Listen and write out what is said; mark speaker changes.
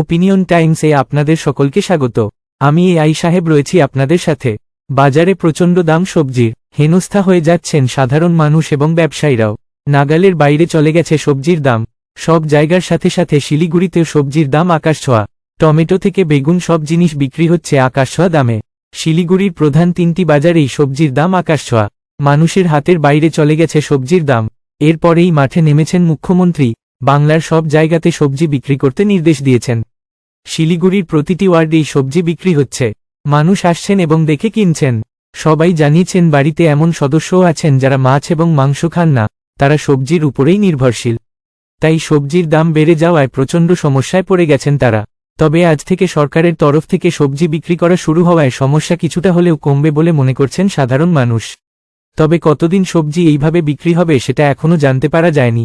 Speaker 1: Opinion টাইমসে আপনাদের সকলকে স্বাগত। আমি এ আই সাহেব রয়েছি আপনাদের সাথে। বাজারে প্রচণ্ড দাম সবজির হেনস্থা হয়ে যাচ্ছেন সাধারণ মানুষ এবং ব্যবসায়ীরাও। নাগালের বাইরে চলে গেছে সবজির দাম। সব জায়গার সাথে সাথে শিলিগুড়িতেও সবজির দাম আকাশ ছোঁয়া। টমেটো থেকে বেগুন সব জিনিস বিক্রি হচ্ছে আকাশ ছোঁয়া দামে। শিলিগুড়ির প্রধান তিনটি বাজারেই সবজির দাম আকাশ ছোঁয়া। মানুষের হাতের বাইরে চলে গেছে সবজির দাম। এরপরেই মাঠে নেমেছেন মুখ্যমন্ত্রী। বাংলার সব জায়গাতে সবজি বিক্রি করতে নির্দেশ দিয়েছেন। শিলিগুড়ির প্রতিটি ওয়ার্ডেই সবজি বিক্রি হচ্ছে। মানুষ আসছেন এবং দেখে কিনছেন। সবাই জানিয়েছেন বাড়িতে এমন সদস্যও আছেন যারা মাছ এবং মাংস খান না, তারা সবজির উপরেই নির্ভরশীল। তাই সবজির দাম বেড়ে যাওয়ায় প্রচণ্ড সমস্যায় পড়ে গেছেন তারা। তবে আজ থেকে সরকারের তরফ থেকে সবজি বিক্রি করা শুরু হওয়ায় সমস্যা কিছুটা হলেও কমবে বলে মনে করছেন সাধারণ মানুষ। তবে কতদিন সবজি এইভাবে বিক্রি হবে সেটা এখনও জানতে পারা যায়নি।